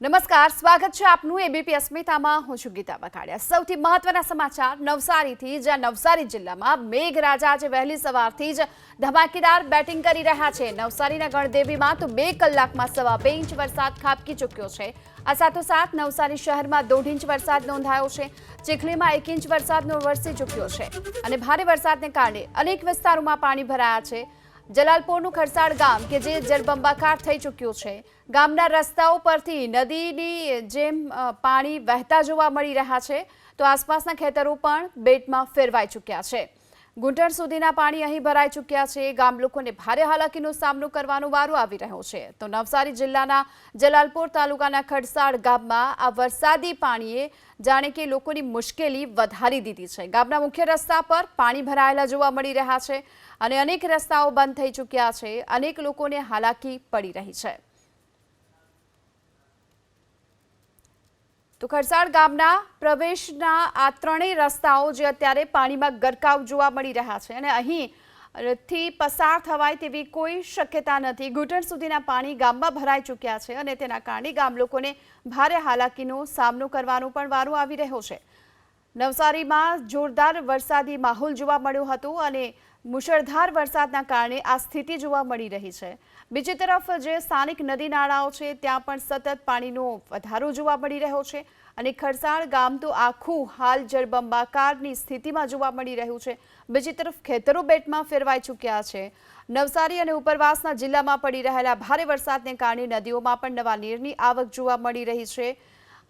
નમસ્કાર, સ્વાગત છે આપનું એબીપી અસ્મિતામાં. હું છું ગીતા બકાડિયા. સૌથી મહત્વના સમાચાર નવસારીથી જ્યાં નવસારી જિલ્લામાં મેઘરાજા આજે વહેલી સવારથી જ ધમાકેદાર બેટિંગ કરી રહ્યા છે. નવસારીના ગણદેવીમાં તો બે કલાકમાં સવા બે ઇંચ વરસાદ ખાબકી ચૂક્યો છે. આ સાથોસાથ નવસારી શહેરમાં દોઢ ઇંચ વરસાદ નોંધાયો છે. ચીખલીમાં એક ઇંચ વરસાદનો વરસી ચૂક્યો છે. અને ભારે વરસાદને કારણે અનેક વિસ્તારોમાં પાણી ભરાયા છે. જલાલપોરનું ખરસાડ ગામ કે જે જળબંબાકાર થઈ ચૂક્યું છે. ગામના રસ્તાઓ પરથી નદીની જેમ પાણી વહેતા જોવા મળી રહ્યા છે. તો આસપાસના ખેતરો પણ બેટમાં ફેરવાઈ ચૂક્યા છે. ઘૂંટણ સુધીના પાણી અહીં ભરાઈ ચૂક્યા છે. ગામ લોકોને ભારે હાલાકીનો સામનો કરવાનો વારો આવી રહ્યો છે. તો નવસારી જિલ્લાના જલાલપોર તાલુકાના ખડસાડ ગામમાં આ વરસાદી પાણીએ જાણે કે લોકોની મુશ્કેલી વધારી દીધી છે. ગામના મુખ્ય રસ્તા પર પાણી ભરાયેલા જોવા મળી રહ્યા છે અને અનેક રસ્તાઓ બંધ થઈ ચૂક્યા છે. અનેક લોકોને હાલાકી પડી રહી છે. તો ખરસાણ ગામના પ્રવેશના આ ત્રણેય રસ્તાઓ જે અત્યારે પાણીમાં ગરકાવ જોવા મળી રહ્યા છે અને અહીં થી પસાર થવાય તેવી કોઈ શક્યતા નથી. ઘૂંટણ સુધીના પાણી ગામમાં ભરાઈ ચૂક્યા છે અને તેના કારણે ગામ લોકોને ભારે હાલાકીનો સામનો કરવાનો પણ વારો આવી રહ્યો છે. નવસારીમાં જોરદાર વરસાદી માહોલ જોવા મળ્યો હતો અને મુશળધાર વરસાદના કારણે આ સ્થિતિ જોવા મળી રહી છે. બીજી તરફ જે સ્થાનિક નદી નાળાઓ છે, ત્યાં પણ સતત પાણીનો વધારો જોવા મળી રહ્યો છે અને ખરસાણ ગામ તો આખું હાલ જળબંબાકારની સ્થિતિમાં જોવા મળી રહ્યું છે. બીજી તરફ ખેતરો બેટમાં ફેરવાઈ ચૂક્યા છે. નવસારી અને ઉપરવાસના જિલ્લામાં પડી રહેલા ભારે વરસાદને કારણે નદીઓમાં પણ નવા નીરની આવક જોવા મળી રહી છે.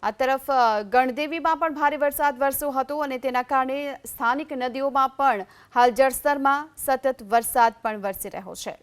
આ તરફ ગણદેવીમાં પણ ભારે વરસાદ વરસ્યો હતો અને તેના કારણે સ્થાનિક નદીઓમાં પણ હાલ જળસ્તરમાં સતત વરસાદ પણ વરસી રહ્યો છે.